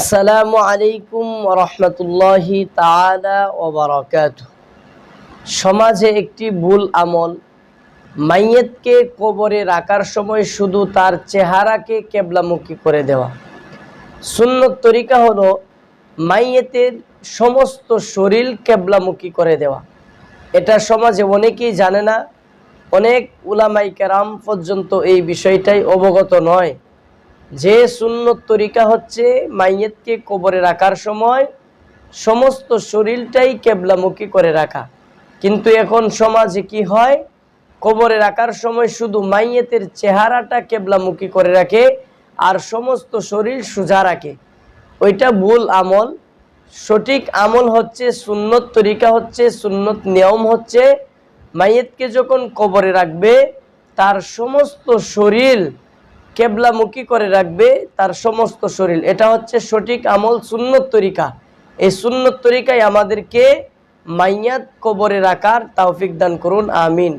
আসসালামু আলাইকুম রহমতুল্লাহি তাআলা ও বারাকাতুহু। সমাজে একটি ভুল আমল, মাইয়েতকে কবরে রাখার সময় শুধু তার চেহারাকে কেবলামুখী করে দেওয়া। সুন্নত তরিকা হলো, মাইয়েতের সমস্ত শরীর কেবলামুখী করে দেওয়া। এটা সমাজে অনেকেই জানে না, অনেক উলামাই পর্যন্ত এই বিষয়টাই অবগত নয়। যে সুন্নত তরিকা হচ্ছে মাইয়েতকে কবরে রাখার সময় সমস্ত শরীরটাই কেবলামুখী করে রাখা। কিন্তু এখন সমাজে কি হয়? কবরে রাখার সময় শুধু মাইয়েতের চেহারাটা কেবলামুখী করে রাখে আর সমস্ত শরীর সোজা রাখে। ওইটা ভুল আমল। সঠিক আমল হচ্ছে, সুন্নত তরিকা হচ্ছে, সুন্নত নিয়ম হচ্ছে। মাইয়েতকে যখন কবরে রাখবে, তার সমস্ত শরীর কেবলামুখী করে রাখবে তার সমস্ত শরীর। এটা হচ্ছে সঠিক আমল সুন্নত তরিকা। এই সুন্নত তরিকায় আমাদেরকে মাইয়াত কবরে রাখার তাওফিক দান করুন, আমিন।